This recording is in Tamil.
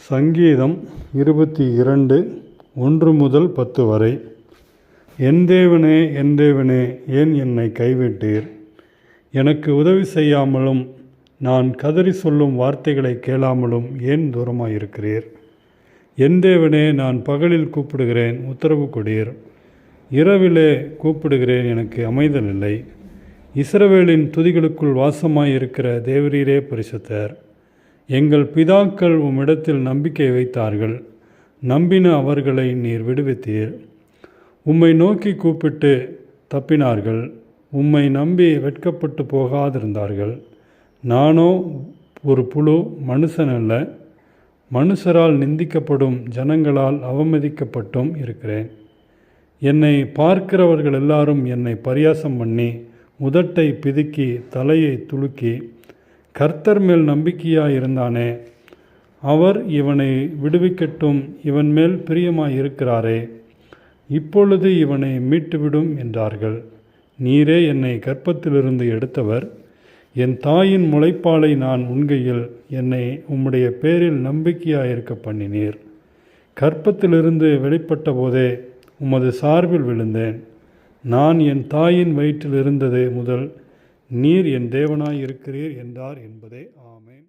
சங்கீதம் இருபத்தி இரண்டு ஒன்று முதல் பத்து வரை. என் தேவனே என் தேவனே ஏன் என்னை கைவிட்டீர்? எனக்கு உதவி செய்யாமலும் நான் கதறி சொல்லும் வார்த்தைகளை கேளாமலும் ஏன் தூரமாயிருக்கிறீர்? என் தேவனே நான் பகலில் கூப்பிடுகிறேன் உத்தரவு கொடீர். இரவிலே கூப்பிடுகிறேன் எனக்கு அமைதல் இல்லை. இஸ்ரவேலின் துதிகளுக்குள் வாசமாயிருக்கிற தேவரீரே பரிசுத்தர். எங்கள் பிதாக்கள் உம்மிடத்தில் நம்பிக்கை வைத்தார்கள். நம்பின அவர்களை நீர் விடுவித்தீர். உம்மை நோக்கி கூப்பிட்டு தப்பினார்கள். உம்மை நம்பி வெட்கப்பட்டு போகாதிருந்தார்கள். நானோ ஒரு புழு மனுஷன் அல்ல. மனுஷரால் நிந்திக்கப்படும் ஜனங்களால் அவமதிக்கப்பட்டும் இருக்கிறேன். என்னை பார்க்கிறவர்கள் எல்லாரும் என்னை பரியாசம் பண்ணி உதட்டை பிதுக்கி தலையை துலுக்கி கர்த்தர் மேல் நம்பிக்கையாக இருந்தானே அவர் இவனை விடுவிக்கட்டும் இவன் மேல் பிரியமாய் இருக்கிறாரே. இப்பொழுது இவனை மீட்டுவிடும் என்றார்கள். நீரே என்னை கற்பத்திலிருந்து எடுத்தவர். என் தாயின் முளைப்பாலை நான் உண்கையில் என்னை உம்முடைய பேரில் நம்பிக்கையாயிருக்க பண்ணினீர். கற்பத்திலிருந்து வெளிப்பட்ட போதே உமது சார்பில் விழுந்தேன். நான் என் தாயின் வயிற்றில் இருந்தது முதல் நீர் என் தேவனாய் இருக்கிறீர் என்றார் என்பதே ஆமேன்.